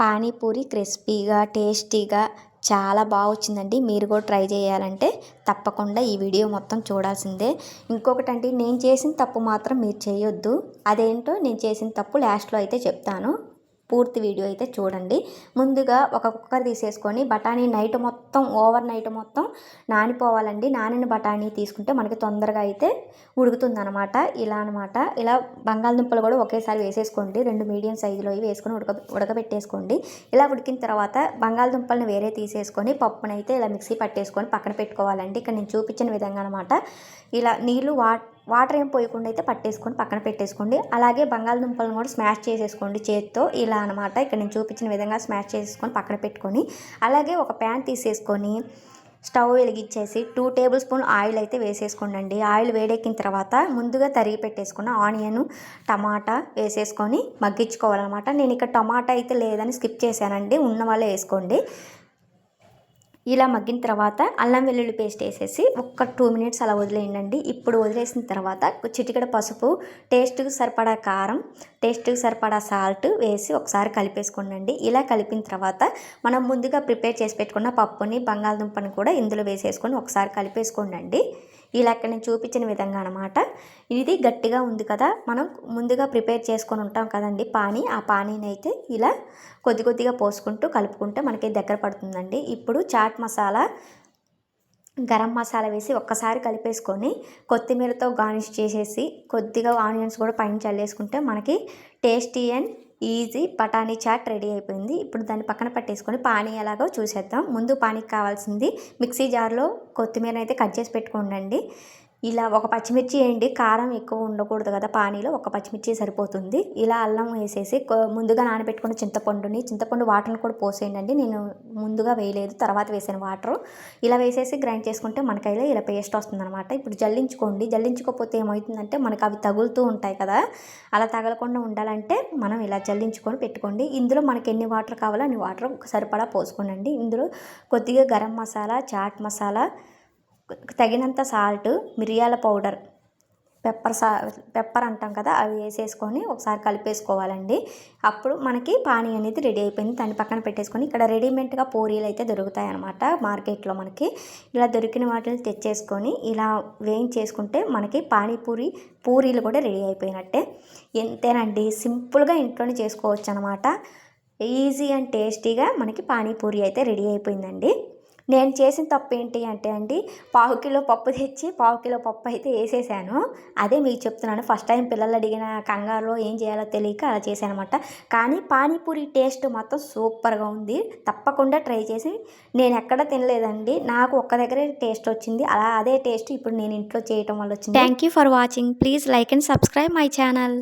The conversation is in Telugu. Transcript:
పానీపూరి క్రిస్పీగా టేస్టీగా చాలా బాగా వచ్చిందండి మీరు కూడా ట్రై చేయాలంటే తప్పకుండా ఈ వీడియో మొత్తం చూడాల్సిందే. ఇంకొకటి నేను చేసిన తప్పు మాత్రం మీరు చేయొద్దు. అదేంటో నేను చేసిన తప్పు లాస్ట్లో అయితే చెప్తాను. పూర్తి వీడియో అయితే చూడండి. ముందుగా ఒక కుక్కర్ తీసేసుకొని బఠానీ నైట్ మొత్తం ఓవర్ నైట్ మొత్తం నానిపోవాలండి. నానిన బఠానీ తీసుకుంటే మనకి తొందరగా అయితే ఉడుకుతుంది అనమాట ఇలా అనమాట ఇలా బంగాళదుంపలు కూడా ఒకేసారి వేసేసుకోండి. రెండు మీడియం సైజులో వేసుకొని ఉడక ఉడకబెట్టేసుకోండి. ఇలా ఉడికిన తర్వాత బంగాళదుంపలను వేరే తీసేసుకొని పప్పునైతే ఇలా మిక్సీ పట్టేసుకొని పక్కన పెట్టుకోవాలండి. ఇక్కడ నేను చూపించిన విధంగా అనమాట ఇలా నీళ్ళు వా వాటర్ ఏం పోయకుండా అయితే పట్టేసుకొని పక్కన పెట్టేసుకోండి. అలాగే బంగాళదుంపలను కూడా స్మాష్ చేసేసుకోండి చేతితో. ఇలా అనమాట ఇక్కడ నేను చూపించిన విధంగా స్మాష్ చేసేసుకొని పక్కన పెట్టుకొని అలాగే ఒక ప్యాన్ తీసేసుకొని స్టవ్ వెలిగించేసి టూ టేబుల్ స్పూన్ ఆయిల్ అయితే వేసేసుకోండి ఆయిల్ వేడెక్కిన తర్వాత ముందుగా తరిగి పెట్టేసుకున్న ఆనియన్ టమాటా వేసేసుకొని మగ్గించుకోవాలన్నమాట. నేను ఇక్కడ టమాటా అయితే లేదని స్కిప్ చేశానండి. ఉన్న వాళ్ళే వేసుకోండి. ఇలా మగ్గిన తర్వాత అల్లం వెల్లుల్లి పేస్ట్ వేసేసి ఒక్క టూ మినిట్స్ అలా వదిలేయండి. ఇప్పుడు వదిలేసిన తర్వాత చిటికడ పసుపు టేస్ట్కి సరిపడా కారం టేస్ట్కి సరిపడా సాల్ట్ వేసి ఒకసారి కలిపేసుకోండి ఇలా కలిపిన తర్వాత మనం ముందుగా ప్రిపేర్ చేసి పెట్టుకున్న పప్పుని బంగాళదుంపని కూడా ఇందులో వేసేసుకొని ఒకసారి కలిపేసుకోండి ఇలా ఇక్కడ నేను చూపించిన విధంగా అనమాట ఇది గట్టిగా ఉంది కదా మనం ముందుగా ప్రిపేర్ చేసుకొని ఉంటాం కదండి పానీ. ఆ పానీని అయితే ఇలా కొద్ది కొద్దిగా పోసుకుంటూ కలుపుకుంటే మనకి దగ్గర పడుతుందండి. ఇప్పుడు చాట్ మసాలా గరం మసాలా వేసి ఒక్కసారి కలిపేసుకొని కొత్తిమీరతో గార్నిష్ చేసేసి కొద్దిగా ఆనియన్స్ కూడా పైన చల్లేసుకుంటే మనకి టేస్టీ అండ్ ఈజీ బఠానీ చాట్ రెడీ అయిపోయింది. ఇప్పుడు దాన్ని పక్కన పట్టేసుకొని పానీ ఎలాగో చూసేద్దాం. ముందు పానీకి కావాల్సింది మిక్సీ జార్లో కొత్తిమీర అయితే కట్ చేసి పెట్టుకోండి ఇలా ఒక పచ్చిమిర్చి వేయండి. కారం ఎక్కువ ఉండకూడదు కదా పానీలో. ఒక పచ్చిమిర్చి సరిపోతుంది. ఇలా అల్లం వేసేసి ముందుగా నానబెట్టుకున్న చింతపండుని చింతపండు వాటర్ని కూడా పోసేయండి నేను ముందుగా వేయలేదు తర్వాత వేసాను వాటర్. ఇలా వేసేసి గ్రైండ్ చేసుకుంటే మనకైతే ఇలా పేస్ట్ వస్తుందన్నమాట. ఇప్పుడు జల్లించుకోండి. జల్లించుకోకపోతే ఏమవుతుందంటే మనకు అవి తగులుతూ ఉంటాయి కదా. అలా తగలకుండా ఉండాలంటే మనం ఇలా జల్లించుకొని పెట్టుకోండి. ఇందులో మనకి ఎన్ని వాటర్ కావాలో అన్ని వాటర్ సరిపడా పోసుకోండి ఇందులో కొద్దిగా గరం మసాలా చాట్ మసాలా తగినంత సాల్ట్ మిరియాల పౌడర్ పెప్పర్ సా పెప్పర్ అంటాం కదా అవి వేసేసుకొని ఒకసారి కలిపేసుకోవాలండి. అప్పుడు మనకి పానీ అనేది రెడీ అయిపోయింది. దాన్ని పక్కన పెట్టేసుకొని ఇక్కడ రెడీమేడ్గా పూరీలు అయితే దొరుకుతాయి అనమాట మార్కెట్లో మనకి. ఇలా దొరికిన వాటిని తెచ్చేసుకొని ఇలా వేయించేసుకుంటే మనకి పానీపూరి పూరీలు కూడా రెడీ అయిపోయినట్టే. ఎంతేనండి? సింపుల్గా ఇంట్లోనే చేసుకోవచ్చు అనమాట ఈజీ అండ్ టేస్టీగా మనకి పానీపూరి అయితే రెడీ అయిపోయిందండి. నేను చేసిన తప్పు ఏంటి అంటే అండి పావు కిలో పప్పు తెచ్చి పావు కిలో పప్పు అయితే వేసేసాను. అదే మీకు చెప్తున్నాను ఫస్ట్ టైం పిల్లలు అడిగిన కంగారులో ఏం చేయాలో తెలియక అలా చేశాను అనమాట కానీ పానీపూరి టేస్ట్ మాత్రం సూపర్గా ఉంది. తప్పకుండా ట్రై చేసి నేను ఎక్కడ తినలేదండి. నాకు ఒక్క దగ్గరే టేస్ట్ వచ్చింది. అలా అదే టేస్ట్ ఇప్పుడు నేను ఇంట్లో చేయటం వల్ల వచ్చింది. Thank you for watching please like and subscribe my channel